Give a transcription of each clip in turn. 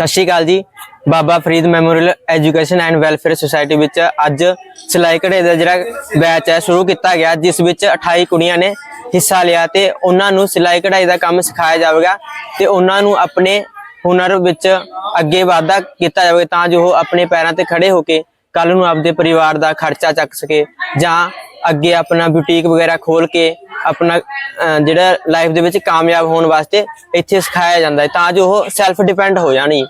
ਸਤਿ ਸ਼੍ਰੀ ਅਕਾਲ ਜੀ। Baba Farid memorial education and welfare society ਵਿੱਚ ਅੱਜ ਸਿਲਾਈ ਕਢਾਈ ਦਾ ਜਿਹੜਾ ਬੈਚ ਹੈ, ਸ਼ੁਰੂ ਕੀਤਾ ਗਿਆ, ਜਿਸ ਵਿੱਚ 28 ਕੁੜੀਆਂ ਨੇ ਹਿੱਸਾ ਲਿਆ ਤੇ ਉਹਨਾਂ ਨੂੰ ਸਿਲਾਈ ਕਢਾਈ ਦਾ ਕੰਮ ਸਿਖਾਇਆ ਜਾਵੇਗਾ ਤੇ ਉਹਨਾਂ ਨੂੰ ਆਪਣੇ ਹੁਨਰ ਵਿੱਚ ਅੱਗੇ ਵਾਧਾ ਕੀਤਾ ਜਾਵੇ ਤਾਂ ਜੋ ਉਹ ਆਪਣੇ ਪੈਰਾਂ ਤੇ ਖੜੇ ਹੋ ਕੇ ਕੱਲ ਨੂੰ ਆਪਦੇ ਪਰਿਵਾਰ ਦਾ ਖਰਚਾ ਚੱਕ ਸਕੇ ਜਾਂ ਅੱਗੇ ਆਪਣਾ ਬੁਟੀਕ ਵਗੈਰਾ ਖੋਲ ਕੇ ਆਪਣਾ ਜਿਹੜਾ ਲਾਈਫ ਦੇ ਵਿੱਚ ਕਾਮਯਾਬ ਹੋਣ ਵਾਸਤੇ ਇੱਥੇ ਸਿਖਾਇਆ ਜਾਂਦਾ ਹੈ ਤਾਂ ਜੋ ਉਹ ਸੈਲਫ ਡਿਪੈਂਡ ਹੋ ਜਾਣੀ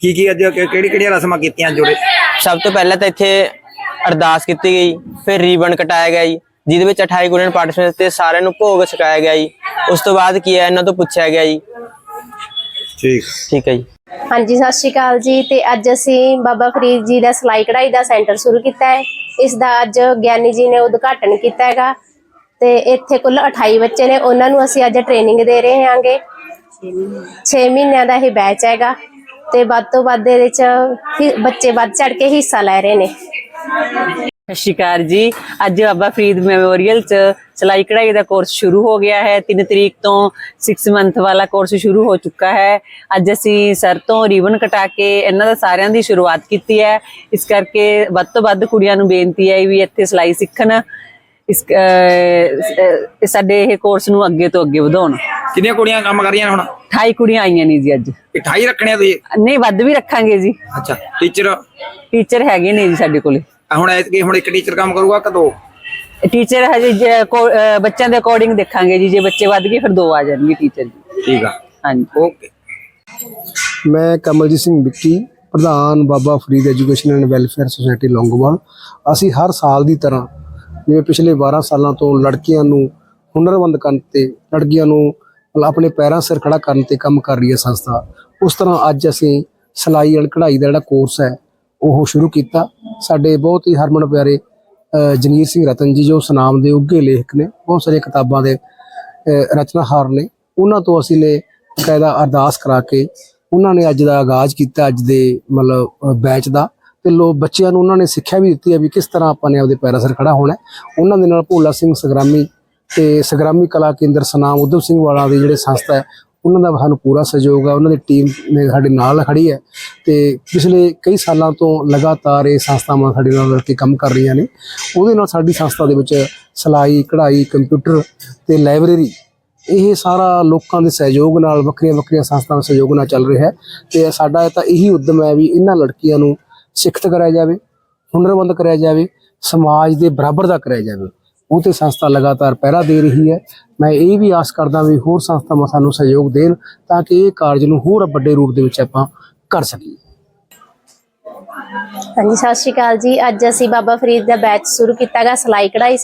ਕੀ ਕੀ ਅੱਜ ਕਿਹੜੀ ਕਿਹੜੀਆਂ ਰਸਮਾਂ ਕੀਤੀਆਂ ਜੁੜੇ ਸਭ ਤੋਂ ਪਹਿਲਾਂ ਤਾਂ ਇੱਥੇ ਅਰਦਾਸ ਕੀਤੀ ਗਈ ਫਿਰ ਰੀਬਨ ਕਟਾਇਆ ਗਿਆ ਜੀ ਜਿਹਦੇ ਵਿੱਚ 28 ਕੁੜੀਆਂ ਨੇ ਪਾਰਟਿਸਪੇਟ ਤੇ ਸਾਰਿਆਂ ਨੂੰ ਭੋਗ ਛਕਾਇਆ ਗਿਆ ਜੀ। ਉਸ ਤੋਂ ਬਾਅਦ ਕੀ ਹੈ ਇਹਨਾਂ ਤੋਂ ਪੁੱਛਿਆ ਗਿਆ ਜੀ। ਠੀਕ। ਠੀਕ ਹੈ ਜੀ। ਹਾਂਜੀ, ਸਤਿ ਸ਼੍ਰੀ ਅਕਾਲ ਜੀ। ਤੇ ਅੱਜ ਅਸੀਂ ਬਾਬਾ ਫਰੀਦ ਜੀ ਦਾ ਸਿਲਾਈ ਕਢਾਈ ਦਾ ਸੈਂਟਰ ਸ਼ੁਰੂ ਕੀਤਾ ਹੈ। ਇਸ ਦਾ ਅੱਜ ਗਿਆਨੀ ਜੀ ਨੇ ਉਦਘਾਟਨ ਕੀਤਾ ਹੈਗਾ। ਤੇ ਇੱਥੇ ਕੁੱਲ 28 ਬੱਚੇ ਨੇ। ਉਹਨਾਂ ਨੂੰ ਅਸੀਂ ਅੱਜ ਟ੍ਰੇਨਿੰਗ ਦੇ ਰਹੇ ਹਾਂਗੇ। 6 ਮਹੀਨਿਆਂ ਦਾ ਇਹ ਬੈਚ ਹੈਗਾ। ਤੇ ਵੱਧ ਤੋਂ ਵੱਧ ਇਹਦੇ ਚ ਹੀ- ਬੱਚੇ ਵੱਧ ਚੜ ਕੇ ਹਿੱਸਾ ਲੈ ਰਹੇ ਨੇ। ਸਤਿ ਸ਼੍ਰੀ ਅਕਾਲ ਜੀ। ਅੱਜ ਬਾਬਾ ਫਰੀਦ ਮੈਮੋਰੀਅਲ ਚ ਸਿਲਾਈ ਕਢਾਈ ਦਾ ਕੋਰਸ ਸ਼ੁਰੂ ਹੋ ਗਿਆ ਹੈ। 3 ਤਰੀਕ ਤੋਂ 6 ਮੰਥ ਵਾਲਾ ਕੋਰਸ ਸ਼ੁਰੂ ਹੋ ਚੁੱਕਾ ਹੈ। ਅੱਜ ਅਸੀਂ ਸਰ ਤੋਂ ਰਿਬਨ ਕਟਾ ਕੇ ਇਹਨਾਂ ਦਾ ਸਾਰਿਆਂ ਦੀ ਸ਼ੁਰੂਆਤ ਕੀਤੀ ਹੈ। ਇਸ ਕਰਕੇ ਵੱਧ ਤੋਂ ਵੱਧ ਕੁੜੀਆਂ ਨੂੰ ਬੇਨਤੀ ਹੈ ਵੀ ਇੱਥੇ ਸਿਲਾਈ ਸਿੱਖਣ। ਇਸ ਸਾਡੇ ਇਹ ਕੋਰਸ ਨੂੰ ਅੱਗੇ ਤੋਂ ਅੱਗੇ ਵਧਾਉਣ। ਕਿੰਨੀਆਂ ਕੁੜੀਆਂ ਕੰਮ ਕਰ ਰਹੀਆਂ ਹੁਣ? 28 ਕੁੜੀਆਂ ਆਈਆਂ ਨੇ ਜੀ ਅੱਜ। 28 ਰੱਖਣੇ ਤੁਸੀਂ? ਨਹੀਂ ਵੱਧ ਵੀ ਰੱਖਾਂਗੇ ਜੀ। ਅੱਛਾ ਟੀਚਰ ਟੀਚਰ ਹੈਗੇ ਨੇ ਜੀ ਸਾਡੇ ਕੋਲੇ। ਹੁਣ ਐਤਕੀ ਹੁਣ ਇੱਕ ਟੀਚਰ ਕੰਮ ਕਰੂਗਾ ਕਿ ਦੋ? ਟੀਚਰ ਹਜੇ ਜੇ ਕੋ- ਅਹ ਬੱਚਿਆਂ ਦੇ ਅਕੋਰਡਿੰਗ ਦੇਖਾਂਗੇ ਜੀ ਜੇ ਬੱਚੇ ਵੱਧ ਗਏ ਫਿਰ ਦੋ ਆ ਜਾਣਗੇ ਟੀਚਰ ਜੀ। ਠੀਕ ਆ। ਹਾਂਜੀ। ਓਕੇ ਮੈਂ ਕਮਲਜੀਤ ਸਿੰਘ ਵਿੱਕੀ ਪ੍ਰਧਾਨ Baba Farid education and welfare society Longowal. ਅਸੀਂ ਹਰ ਸਾਲ ਦੀ ਤਰ੍ਹਾਂ ਜਿਵੇਂ ਪਿਛਲੇ 12 ਸਾਲਾਂ ਤੋਂ ਲੜਕੀਆਂ ਨੂੰ ਹੁਨਰਮੰਦ ਕਰਨ ਤੇ ਲੜਕੀਆਂ ਨੂੰ ਮਤਲਬ ਆਪਣੇ ਪੈਰਾਂ ਸਿਰ ਖੜਾ ਕਰਨ ਤੇ ਕੰਮ ਕਰ ਰਹੀ ਹੈ ਸੰਸਥਾ। ਉਸ ਤਰ੍ਹਾਂ ਅੱਜ ਅਸੀਂ ਸਿਲਾਈ ਅਤੇ ਕਢਾਈ ਦਾ ਜਿਹੜਾ ਕੋਰਸ ਹੈ ਉਹ ਸ਼ੁਰੂ ਕੀਤਾ। ਸਾਡੇ ਬਹੁਤ ਹੀ ਹਰਮਨ ਪਿਆਰੇ ਜੰਗੀਰ ਸਿੰਘ ਰਤਨ ਜੀ, ਜੋ ਸੁਨਾਮ ਦੇ ਉੱਘੇ ਲੇਖਕ ਨੇ, ਬਹੁਤ ਸਾਰੀਆਂ ਕਿਤਾਬਾਂ ਦੇ ਰਚਨਾਹਾਰ ਨੇ, ਉਹਨਾਂ ਤੋਂ ਅਸੀਂ ਨੇ ਬਕਾਇਦਾ ਅਰਦਾਸ ਕਰਾ ਕੇ ਉਹਨਾਂ ਨੇ ਅੱਜ ਦਾ ਆਗਾਜ਼ ਕੀਤਾ, ਅੱਜ ਦੇ ਮਤਲਬ ਬੈਚ ਦਾ। ਤੇ ਲੋ ਬੱਚਿਆਂ ਨੂੰ ਉਹਨਾਂ ਨੇ ਸਿੱਖਿਆ ਵੀ ਦਿੱਤੀ ਹੈ ਵੀ ਕਿਸ ਤਰ੍ਹਾਂ ਆਪਾਂ ਨੇ ਆਪਦੇ ਪੈਰਾਂ ਸਿਰ ਖੜਾ ਹੋਣਾ ਉਹਨਾਂ ਦੇ ਨਾਲ ਭੋਲਾ ਸਿੰਘ ਸੰਗਰਾਮੀ ਤੇ ਸੰਗਰਾਮੀ ਕਲਾ ਕੇਂਦਰ ਸਨਾਮ ਉਧਮ ਸਿੰਘ ਵਾਲਾ ਦੀ ਜਿਹੜੇ ਸੰਸਥਾ ਹੈ ਉਹਨਾਂ ਦਾ ਸਾਨੂੰ ਪੂਰਾ ਸਹਿਯੋਗ ਹੈ ਉਹਨਾਂ ਦੀ ਟੀਮ ਨੇ ਸਾਡੇ ਨਾਲ ਖੜੀ ਹੈ ਤੇ ਪਿਛਲੇ ਕਈ ਸਾਲਾਂ ਤੋਂ ਲਗਾਤਾਰ ਇਹ ਸੰਸਥਾਵਾਂ ਸਾਡੇ ਨਾਲ ਰਲ ਕੇ ਕੰਮ ਕਰ ਰਹੀਆਂ ਨੇ। ਉਹਦੇ ਨਾਲ ਸਾਡੀ ਸੰਸਥਾ ਦੇ ਵਿੱਚ ਸਿਲਾਈ, ਕਢਾਈ ਕੰਪਿਊਟਰ ਤੇ ਲਾਇਬ੍ਰੇਰੀ ਇਹ ਸਾਰਾ ਲੋਕਾਂ ਦੇ ਸਹਿਯੋਗ ਨਾਲ, ਵੱਖਰੀਆਂ ਵੱਖਰੀਆਂ ਸੰਸਥਾਵਾਂ ਦੇ ਸਹਿਯੋਗ ਨਾਲ ਚੱਲ ਰਿਹਾ ਹੈ ਤੇ ਸਾਡਾ ਤਾਂ ਇਹੀ ਉਦਮ ਹੈ ਵੀ ਇਹਨਾਂ ਲੜਕੀਆਂ ਨੂੰ ਸਿੱਖਤ ਕਰਾਇਆ ਜਾਵੇ, ਹੁਨਰਮੰਦ ਕਰਾਇਆ ਜਾਵੇ, ਸਮਾਜ ਦੇ ਬਰਾਬਰ ਦਾ ਕਰਾਇਆ ਜਾਵੇ। ਉਹ ਤੇ ਸੰਸਥਾ ਲਗਾਤਾਰ ਪਹਿਰਾ ਦੇ ਰਹੀ ਹੈ। ਮੈਂ ਇਹ ਵੀ ਆਸ ਕਰਦਾ ਵੀ ਹੋਰ ਸੰਸਥਾਵਾਂ ਸਾਨੂੰ ਸਹਿਯੋਗ ਦੇਣ ਤਾਂ ਕਿ ਇਹ ਕਾਰਜ ਨੂੰ ਹੋਰ ਵੱਡੇ ਰੂਪ ਦੇ ਵਿੱਚ ਆਪਾਂ ਕਰ ਸਕੀਏ। ਹਾਂਜੀ, ਸਤਿ ਸ਼੍ਰੀ ਅਕਾਲ ਜੀ। ਅੱਜ ਅਸੀਂ ਬਾਬਾ ਫਰੀਦ ਦਾ ਬੈਚ ਸ਼ੁਰੂ ਕੀਤਾ ਕੀਤਾਗਾ ਸਿਲਾਈ ਕਢਾਈ